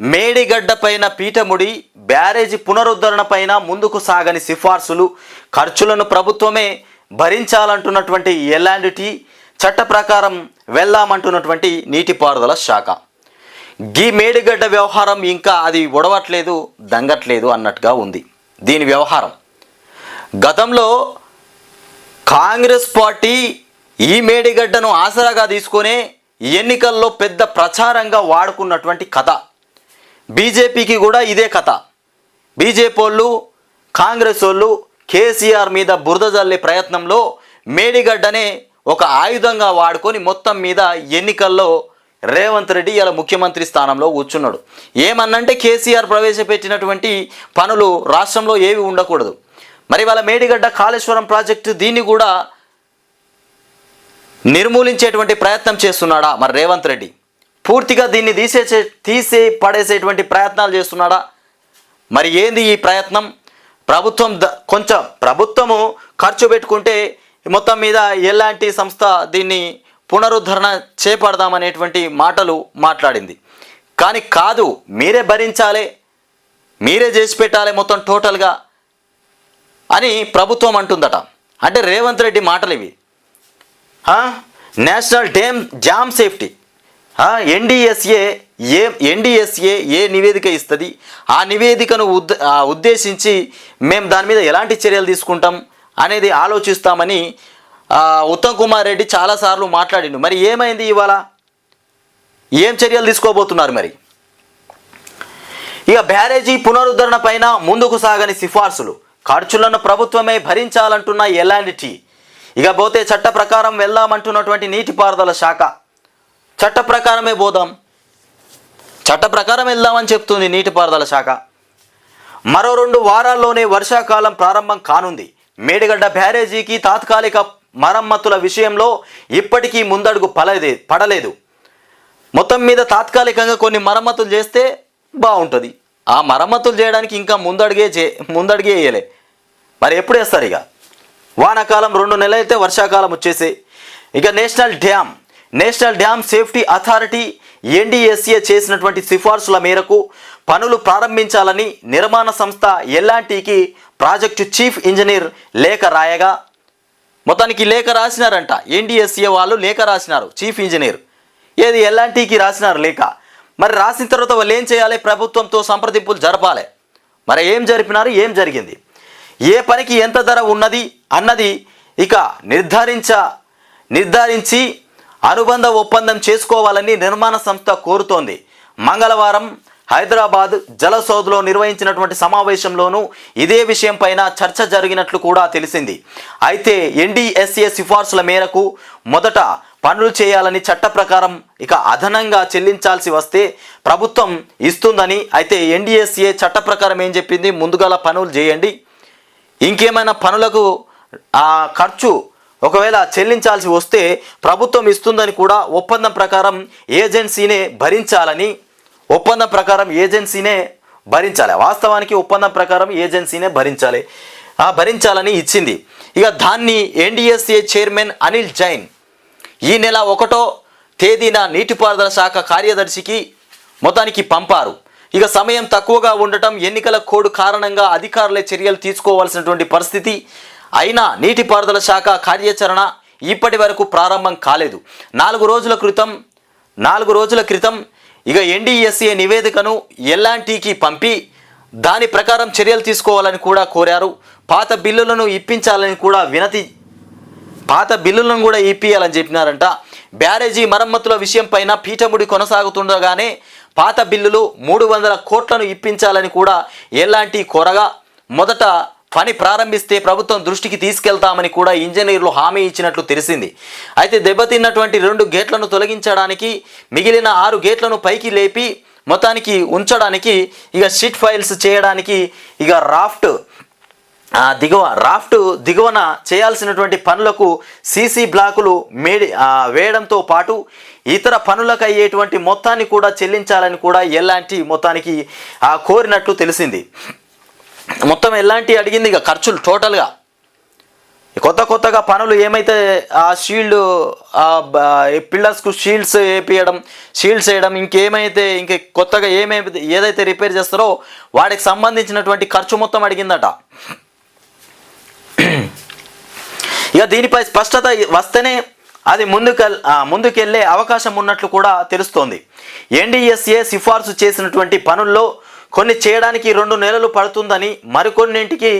మేడిగడ్డ పైన పీఠముడి బ్యారేజీ పునరుద్ధరణ పైన ముందుకు సాగని సిఫార్సులు ఖర్చులను ప్రభుత్వమే భరించాలంటున్నటువంటి ఎలాంటి చట్ట ప్రకారం వెళ్దామంటున్నటువంటి నీటిపారుదల శాఖ. గీ మేడిగడ్డ వ్యవహారం ఇంకా అది ఒడవట్లేదు దంగట్లేదు అన్నట్టుగా ఉంది. దీని వ్యవహారం. గతంలో కాంగ్రెస్ పార్టీ ఈ మేడిగడ్డను ఆసరాగా తీసుకునే ఎన్నికల్లో పెద్ద ప్రచారంగా వాడుకున్నటువంటి కథ. బీజేపీకి కూడా ఇదే కథ. బీజేపీ వాళ్ళు కాంగ్రెస్ వాళ్ళు కేసీఆర్ మీద బురద జల్లే ప్రయత్నంలో మేడిగడ్డనే ఒక ఆయుధంగా వాడుకొని మొత్తం మీద ఎన్నికల్లో రేవంత్ రెడ్డి ఇలా ముఖ్యమంత్రి స్థానంలో కూర్చున్నాడు. ఏమన్నంటే కేసీఆర్ ప్రవేశపెట్టినటువంటి పనులు రాష్ట్రంలో ఏవి ఉండకూడదు. మరి వాళ్ళ మేడిగడ్డ కాళేశ్వరం ప్రాజెక్టు దీన్ని కూడా నిర్మూలించేటువంటి ప్రయత్నం చేస్తున్నాడా మరి రేవంత్ రెడ్డి? పూర్తిగా దీన్ని తీసేసే తీసే పడేసేటువంటి ప్రయత్నాలు చేస్తున్నాడా? మరి ఏంది ఈ ప్రయత్నం? ప్రభుత్వం ద- కొంచెం ప్రభుత్వము ఖర్చు పెట్టుకుంటే మొత్తం మీద ఎలాంటి సంస్థ దీన్ని పునరుద్ధరణ చేపడదామనేటువంటి మాటలు మాట్లాడింది. కానీ కాదు మీరే భరించాలి మీరే చేసి పెట్టాలి మొత్తం టోటల్గా అని ప్రభుత్వం అంటుందట. అంటే రేవంత్ రెడ్డి మాటలు ఇవి. National dam jam safety. NDSA ఏ ఎన్డిఎస్ఏ ఏ నివేదిక ఇస్తుంది? ఆ నివేదికను ఉద్ ఉద్దేశించి మేము దాని మీద ఎలాంటి చర్యలు తీసుకుంటాం అనేది ఆలోచిస్తామని ఉత్తమ్ కుమార్ రెడ్డి చాలాసార్లు మాట్లాడిండు. మరి ఏమైంది ఇవాళ? ఏం చర్యలు తీసుకోబోతున్నారు మరి? ఇక బ్యారేజీ పునరుద్ధరణ పైన ముందుకు సాగని సిఫార్సులు. ఖర్చులను ప్రభుత్వమే భరించాలంటున్న ఎలాంటి ఇక పోతే చట్ట ప్రకారం వెళ్దామంటున్నటువంటి నీటిపారుదల శాఖ. చట్ట ప్రకారమే పోదాం. చట్ట ప్రకారం వెళ్దామని చెప్తుంది నీటిపారుదల శాఖ. మరో రెండు వారాల్లోనే వర్షాకాలం ప్రారంభం కానుంది. మేడిగడ్డ బ్యారేజీకి తాత్కాలిక మరమ్మతుల విషయంలో ఇప్పటికీ ముందడుగు పలదే పడలేదు. మొత్తం మీద తాత్కాలికంగా కొన్ని మరమ్మతులు చేస్తే బాగుంటుంది. ఆ మరమ్మతులు చేయడానికి ఇంకా ముందడుగే చే ముందడుగే వేయలే. మరి ఎప్పుడు వేస్తారు ఇక? వానాకాలం రెండు నెలలు అయితే వర్షాకాలం వచ్చేసి. ఇక national dam. National dam safety authority NDSA చేసినటువంటి సిఫార్సుల మేరకు పనులు ప్రారంభించాలని నిర్మాణ సంస్థ ఎల్లాంటికి ప్రాజెక్టు చీఫ్ ఇంజనీర్ లేఖ రాయగా. మొత్తానికి లేఖ రాసినారంట. ఎన్డీఎస్ఏ వాళ్ళు లేఖ రాసినారు. Chief engineer. ఏది ఎల్లాంటికి రాసినారు లేఖ? మరి రాసిన తర్వాత వాళ్ళు ఏం చేయాలి? ప్రభుత్వంతో సంప్రదింపులు జరపాలి. మరి ఏం జరిపినారు? ఏం జరిగింది? ఏ పనికి ఎంత ధర ఉన్నది? అన్నది ఇక నిర్ధారించ నిర్ధారించి అనుబంధ ఒప్పందం చేసుకోవాలని నిర్మాణ సంస్థ కోరుతోంది. మంగళవారం హైదరాబాద్ జలసౌద్లో నిర్వహించినటువంటి సమావేశంలోనూ ఇదే విషయం పైన చర్చ జరిగినట్లు కూడా తెలిసింది. అయితే ఎన్డీఎస్ఏ సిఫార్సుల మేరకు మొదట పనులు చేయాలని చట్ట ప్రకారం ఇక అదనంగా చెల్లించాల్సి వస్తే ప్రభుత్వం ఇస్తుందని అయితే ఎన్డీఎస్ఏ చట్ట ప్రకారం ఏం చెప్పింది? ముందుగల పనులు చేయండి. ఇంకేమైనా పనులకు ఖర్చు ఒకవేళ చెల్లించాల్సి వస్తే ప్రభుత్వం ఇస్తుందని కూడా ఒప్పందం ప్రకారం ఏజెన్సీనే భరించాలని ఒప్పందం ప్రకారం ఏజెన్సీనే భరించాలి. వాస్తవానికి ఒప్పందం ప్రకారం ఏజెన్సీనే భరించాలి. ఆ భరించాలని ఇచ్చింది. ఇక దాన్ని ఎన్డీఎస్ఏ చైర్మన్ అనిల్ జైన్ ఈ నెల ఒకటో తేదీన నీటిపారుదల శాఖ కార్యదర్శికి మొత్తానికి పంపారు. ఇక సమయం తక్కువగా ఉండటం ఎన్నికల కోడ్ కారణంగా అధికారులే చర్యలు తీసుకోవాల్సినటువంటి పరిస్థితి అయినా నీటిపారుదల శాఖ కార్యాచరణ ఇప్పటి వరకు ప్రారంభం కాలేదు. నాలుగు రోజుల క్రితం నాలుగు రోజుల క్రితం ఇక ఎన్డీఎస్ఏ నివేదికను ఎల్లాంటికి పంపి దాని ప్రకారం చర్యలు తీసుకోవాలని కూడా కోరారు. పాత బిల్లులను ఇప్పించాలని కూడా వినతి పాత బిల్లులను కూడా ఇప్పియాలని చెప్పినారంట. బ్యారేజీ మరమ్మతుల విషయం పైన పీఠముడి కొనసాగుతుండగానే పాత బిల్లులు మూడు వందల కోట్లను ఇప్పించాలని కూడా ఎలాంటి కోరగా మొదట పని ప్రారంభిస్తే ప్రభుత్వం దృష్టికి తీసుకెళ్తామని కూడా ఇంజనీర్లు హామీ ఇచ్చినట్లు తెలిసింది. అయితే దెబ్బతిన్నటువంటి రెండు గేట్లను తొలగించడానికి మిగిలిన ఆరు గేట్లను పైకి లేపి మొత్తానికి ఉంచడానికి ఇక షిట్ ఫైల్స్ చేయడానికి ఇక రాఫ్ట్ దిగువ రాఫ్ట్ దిగువన చేయాల్సినటువంటి పనులకు సీసీ బ్లాకులు మేడి వేయడంతో పాటు ఇతర పనులకు అయ్యేటువంటి మొత్తాన్ని కూడా చెల్లించాలని కూడా ఎలాంటి మొత్తానికి కోరినట్లు తెలిసింది. మొత్తం ఎలాంటి అడిగింది ఇక ఖర్చులు టోటల్గా. కొత్త కొత్తగా పనులు ఏమైతే ఆ షీల్డ్ పిల్లర్స్కు షీల్డ్స్ వేపియడం షీల్డ్స్ వేయడం ఇంకేమైతే ఇంక కొత్తగా ఏమైతే ఏదైతే రిపేర్ చేస్తారో వాడికి సంబంధించినటువంటి ఖర్చు మొత్తం అడిగిందట. ఇక దీనిపై స్పష్టత వస్తేనే అది ముందుకు ముందుకెళ్ళే అవకాశం ఉన్నట్లు కూడా తెలుస్తోంది. ఎన్డీఎస్ఏ సిఫార్సు చేసినటువంటి పనుల్లో కొన్ని చేయడానికి రెండు నెలలు పడుతుందని మరికొన్నింటికి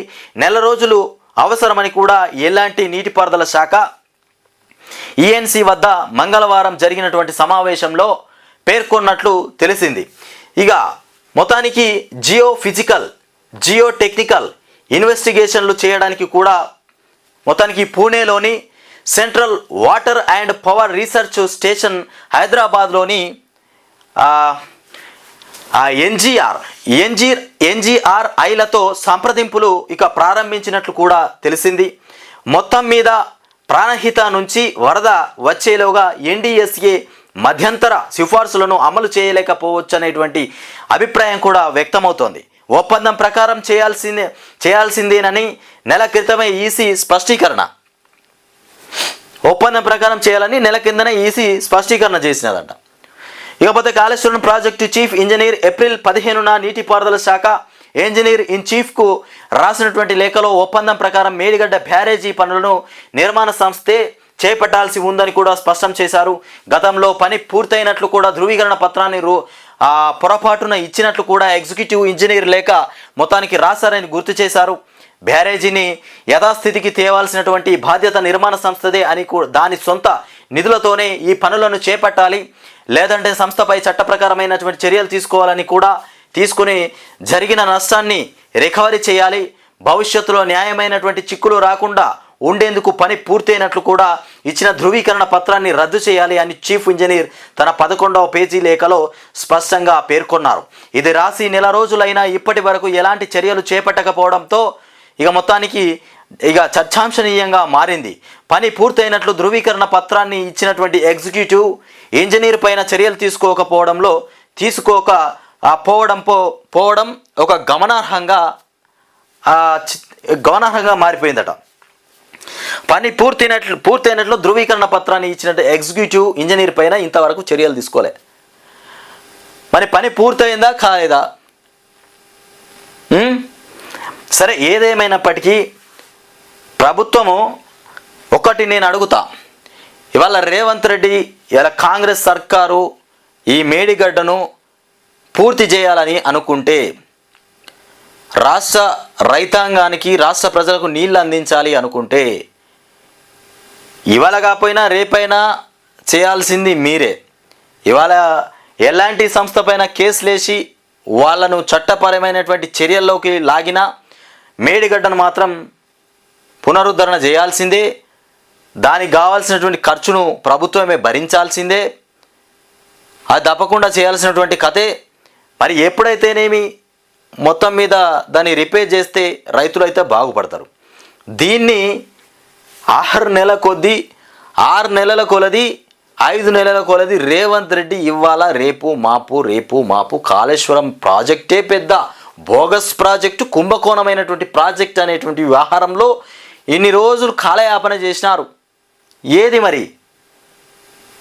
నెల రోజులు అవసరమని కూడా ఎలాంటి నీటిపారుదల శాఖ ఈఎన్సీ వద్ద మంగళవారం జరిగినటువంటి సమావేశంలో పేర్కొన్నట్లు తెలిసింది. ఇక మొత్తానికి జియో ఫిజికల్ జియో టెక్నికల్ ఇన్వెస్టిగేషన్లు చేయడానికి కూడా మొత్తానికి పూణేలోని central water and power research station హైదరాబాద్లోని ఆ ఎన్జీఆర్ ఎన్జి ఎన్జీఆర్ ఐలతో సంప్రదింపులు ఇక ప్రారంభించినట్లు కూడా తెలిసింది. మొత్తం మీద ప్రాణహిత నుంచి వరద వచ్చేలోగా ఎన్డీఎస్ఏ మధ్యంతర సిఫార్సులను అమలు చేయలేకపోవచ్చు అనేటువంటి అభిప్రాయం కూడా వ్యక్తమవుతోంది. ఒప్పందం ప్రకారం చేయాల్సిందే చేయాల్సిందేనని నెల క్రితమే ఈసీ స్పష్టీకరణ. ఒప్పందం ప్రకారం చేయాలని నెల కిందనే ఈసీ స్పష్టీకరణ చేసినదంట. ఇకపోతే Kaleshwaram project chief engineer April పదిహేనున నీటిపారుదల శాఖ ఇంజనీర్ ఇన్ చీఫ్కు రాసినటువంటి లేఖలో ఒప్పందం ప్రకారం మేడిగడ్డ బ్యారేజీ పనులను నిర్మాణ సంస్థే చేపట్టాల్సి ఉందని కూడా స్పష్టం చేశారు. గతంలో పని పూర్తయినట్లు కూడా ధృవీకరణ పత్రాన్ని పొరపాటున ఇచ్చినట్లు కూడా ఎగ్జిక్యూటివ్ ఇంజనీర్ లేఖ మొత్తానికి రాశారని గుర్తు చేశారు. బ్యారేజీని యథాస్థితికి తేవాల్సినటువంటి బాధ్యత నిర్మాణ సంస్థదే అని దాని సొంత నిధులతోనే ఈ పనులను చేపట్టాలి. లేదంటే సంస్థపై చట్టప్రకారమైనటువంటి చర్యలు తీసుకోవాలని కూడా తీసుకుని జరిగిన నష్టాన్ని రికవరీ చేయాలి. భవిష్యత్తులో న్యాయమైనటువంటి చిక్కులు రాకుండా ఉండేందుకు పని పూర్తయినట్లు కూడా ఇచ్చిన ధృవీకరణ పత్రాన్ని రద్దు చేయాలి అని చీఫ్ ఇంజనీర్ తన పదకొండవ పేజీ లేఖలో స్పష్టంగా పేర్కొన్నారు. ఇది రాసి నెల రోజులైనా ఇప్పటి వరకు ఎలాంటి చర్యలు చేపట్టకపోవడంతో ఇక మొత్తానికి ఇక చర్చాంశనీయంగా మారింది. పని పూర్తయినట్లు ధృవీకరణ పత్రాన్ని ఇచ్చినటువంటి ఎగ్జిక్యూటివ్ ఇంజనీర్ పైన చర్యలు తీసుకోకపోవడంలో తీసుకోక పోవడం పో పోవడం ఒక గమనార్హంగా చి- గమనార్హంగా మారిపోయిందట. పని పూర్తయినట్లు పూర్తయినట్లు ధృవీకరణ పత్రాన్ని ఇచ్చినట్టు ఎగ్జిక్యూటివ్ ఇంజనీర్ పైన ఇంతవరకు చర్యలు తీసుకోలే. మరి పని పూర్తయిందా కాలేదా? సరే ఏదేమైనప్పటికీ ప్రభుత్వము ఒకటి నేను అడుగుతా. ఇవాళ రేవంత్ రెడ్డి ఇలా కాంగ్రెస్ సర్కారు ఈ మేడిగడ్డను పూర్తి చేయాలని అనుకుంటే రాష్ట్ర రైతాంగానికి రాష్ట్ర ప్రజలకు నీళ్ళు అందించాలి అనుకుంటే ఇవాళ కాకపోయినా రేపైనా చేయాల్సింది మీరే. ఇవాళ ఎలాంటి సంస్థ పైన కేసులేసి వాళ్ళను చట్టపరమైనటువంటి చర్యల్లోకి లాగినా మేడిగడ్డను మాత్రం పునరుద్ధరణ చేయాల్సిందే. దానికి కావాల్సినటువంటి ఖర్చును ప్రభుత్వమే భరించాల్సిందే. అది తప్పకుండా చేయాల్సినటువంటి కథే. మరి ఎప్పుడైతేనేమి మొత్తం మీద దాన్ని రిపేర్ చేస్తే రైతులు అయితే బాగుపడతారు. దీన్ని ఆరు నెలల కొద్దీ ఆరు నెలల కొలది ఐదు నెలల కొలది రేవంత్ రెడ్డి ఇవాళ రేపు మాపు రేపు మాపు. కాళేశ్వరం ప్రాజెక్టే పెద్ద బోగస్ ప్రాజెక్టు కుంభకోణమైనటువంటి ప్రాజెక్ట్ అనేటువంటి వ్యవహారంలో ఇన్ని రోజులు కాలయాపన చేసినారు? ఏది మరి?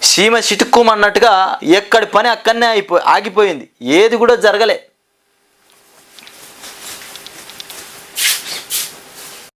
సీమ చిటుక్కుమన్నట్టుగా ఎక్కడి పని అక్కడనే అయిపో ఆగిపోయింది. ఏది కూడా జరగలే.